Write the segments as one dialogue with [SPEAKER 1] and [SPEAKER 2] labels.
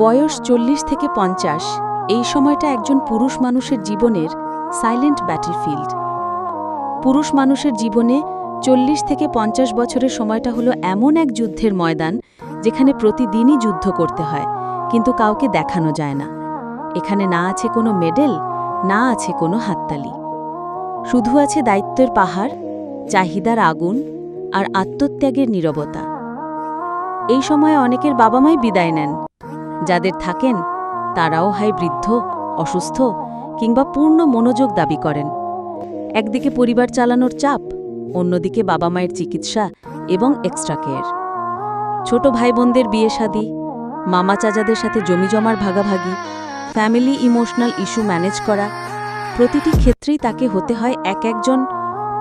[SPEAKER 1] বয়স চল্লিশ থেকে পঞ্চাশ। এই সময়টা একজন পুরুষ মানুষের জীবনের সাইলেন্ট ব্যাটলফিল্ড পুরুষ মানুষের জীবনে চল্লিশ থেকে পঞ্চাশ বছরের সময়টা হলো এমন এক যুদ্ধের ময়দান, যেখানে প্রতিদিনই যুদ্ধ করতে হয়, কিন্তু কাউকে দেখানো যায় না। এখানে না আছে কোনো মেডেল না আছে কোনো হাততালি। শুধু আছে দায়িত্বের পাহাড়, চাহিদার আগুন আর আত্মত্যাগের নীরবতা। এই সময়ে অনেকের বাবা মাই বিদায় নেন যাদের থাকেন, তারাও হয় বৃদ্ধ, অসুস্থ কিংবা পূর্ণ মনোযোগ দাবি করেন। একদিকে পরিবার চালানোর চাপ, অন্যদিকে বাবা মায়ের চিকিৎসা এবং এক্সট্রা কেয়ার ছোট ভাই বোনদের বিয়ে শাদী মামা চাচাদের সাথে জমিজমার ভাগাভাগি ফ্যামিলি ইমোশনাল ইস্যু ম্যানেজ করা, প্রতিটি ক্ষেত্রেই তাকে হতে হয় এক একজন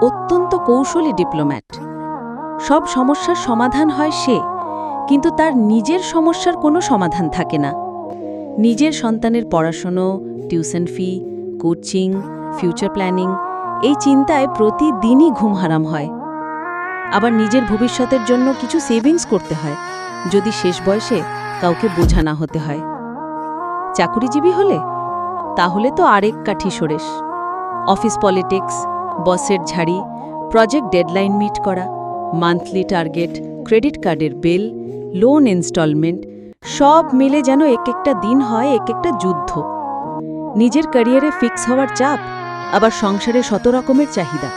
[SPEAKER 1] অত্যন্ত কৌশলী ডিপ্লোম্যাট সব সমস্যার সমাধান হয় সে কিন্তু তার নিজের সমস্যার কোনো সমাধান থাকে না। নিজের সন্তানের পড়াশুনো, tuition fee, coaching, future planning এই চিন্তায় প্রতিদিনই ঘুম হারাম হয়। আবার নিজের ভবিষ্যতের জন্য কিছু সেভিংস করতে হয়, যদি শেষ বয়সে কাউকে বোঝা না হতে হয়। চাকুরিজীবী হলে? তাহলে তো আরেক কাঠি সরেশ। অফিস পলিটিক্স, বসের ঝাড়ি, প্রজেক্ট ডেডলাইন মিট করা, মান্থলি টার্গেট, ক্রেডিট কার্ডের বিল লোন ইনস্টলমেন্ট সব মিলে যেন এক একটা দিন হয়, এক একটা যুদ্ধ। নিজের ক্যারিয়ারে ফিক্স হওয়ার চাপ, আবার সংসারে শত রকমের চাহিদা।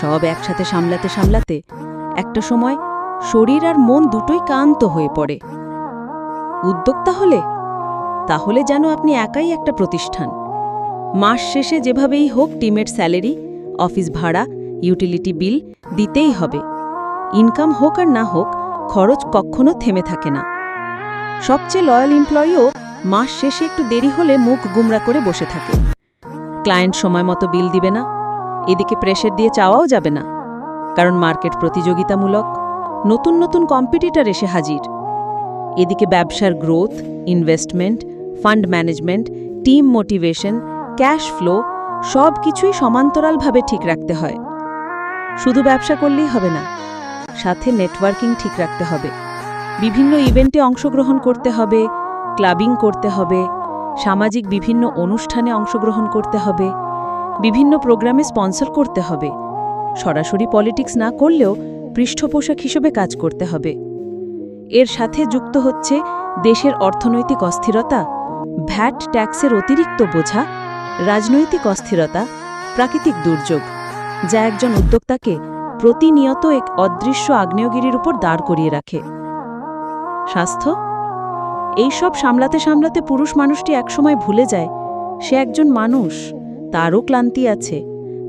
[SPEAKER 1] সব একসাথে সামলাতে সামলাতে একটা সময় শরীর আর মন দুটোই কান্ত হয়ে পড়ে। উদ্যোক্তা হলে, তাহলে যেন আপনি একাই একটা প্রতিষ্ঠান। মাস শেষে যেভাবেই হোক টিমের স্যালারি অফিস ভাড়া ইউটিলিটি বিল দিতেই হবে। ইনকাম হোক আর না হোক খরচ কখনো থেমে থাকে না। সবচেয়ে লয়াল এমপ্লয়িও মাস শেষে একটু দেরি হলে মুখ গুমরা করে বসে থাকে। ক্লায়েন্ট সময় মতো বিল দিবে না, এদিকে প্রেশার দিয়ে চাওয়াও যাবে না, কারণ মার্কেট প্রতিযোগিতামূলক, নতুন নতুন কম্পিটিটার এসে হাজির। এদিকে ব্যবসার growth investment fund management team motivation cash flow সব কিছুই সমান্তরালভাবে ঠিক রাখতে হয়। শুধু ব্যবসা করলেই হবে না সাথে নেটওয়ার্কিং ঠিক রাখতে হবে। বিভিন্ন ইভেন্টে অংশগ্রহণ করতে হবে, ক্লাবিং করতে হবে, সামাজিক বিভিন্ন অনুষ্ঠানে অংশগ্রহণ করতে হবে, বিভিন্ন প্রোগ্রামে স্পন্সর করতে হবে। সরাসরি পলিটিক্স না করলেও পৃষ্ঠপোষক হিসেবে কাজ করতে হবে। এর সাথে যুক্ত হচ্ছে দেশের অর্থনৈতিক অস্থিরতা, ভ্যাট ট্যাক্সের অতিরিক্ত বোঝা, রাজনৈতিক অস্থিরতা, প্রাকৃতিক দুর্যোগ, যা একজন উদ্যোক্তাকে প্রতিনিয়ত এক অদৃশ্য আগ্নেয়গিরির উপর দাঁড় করিয়ে রাখে। স্বাস্থ্য? এইসব সামলাতে সামলাতে পুরুষ মানুষটি একসময় ভুলে যায়, সে একজন মানুষ, তারও ক্লান্তি আছে,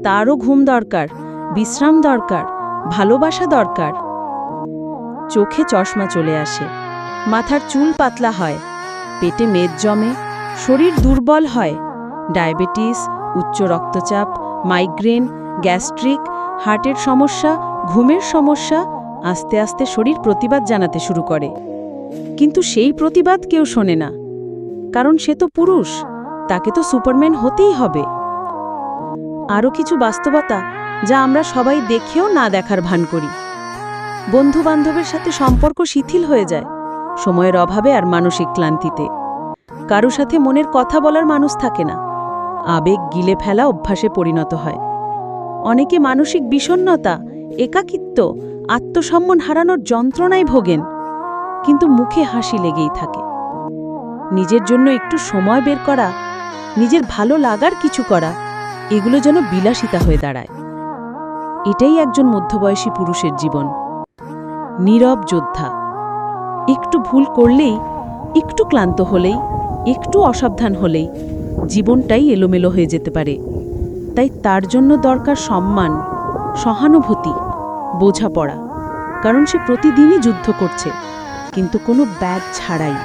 [SPEAKER 1] তারও ঘুম দরকার, বিশ্রাম দরকার, ভালোবাসা দরকার। চোখে চশমা চলে আসে, মাথার চুল পাতলা হয়, পেটে মেদ জমে, শরীর দুর্বল হয়, ডায়াবেটিস, উচ্চ রক্তচাপ, মাইগ্রেন, গ্যাস্ট্রিক হার্টের সমস্যা, ঘুমের সমস্যা, আস্তে আস্তে শরীর প্রতিবাদ জানাতে শুরু করে। কিন্তু সেই প্রতিবাদ কেউ শোনে না। কারণ সে তো পুরুষ, তাকে তো সুপারম্যান হতেই হবে। আরও কিছু বাস্তবতা যা আমরা সবাই দেখেও না দেখার ভান করি। বন্ধু বান্ধবের সাথে সম্পর্ক শিথিল হয়ে যায় সময়ের অভাবে আর মানসিক ক্লান্তিতে। কারও সাথে মনের কথা বলার মানুষ থাকে না। আবেগ গিলে ফেলা অভ্যাসে পরিণত হয়। অনেকে মানসিক বিষণ্নতা একাকিত্ব, আত্মসম্মান হারানোর যন্ত্রণায় ভোগেন, কিন্তু মুখে হাসি লেগেই থাকে। নিজের জন্য একটু সময় বের করা, নিজের ভালো লাগার কিছু করা, এগুলো যেন বিলাসিতা হয়ে দাঁড়ায়। এটাই একজন মধ্যবয়সী পুরুষের জীবন। নীরব যোদ্ধা। একটু ভুল করলেই, একটু ক্লান্ত হলেই, একটু অসাবধান হলেই জীবনটাই এলোমেলো হয়ে যেতে পারে। তাই তার জন্য দরকার সম্মান, সহানুভূতি, বোঝাপড়া। কারণ সে প্রতিদিনই যুদ্ধ করছে, কিন্তু কোনো ব্যাগ ছাড়াই।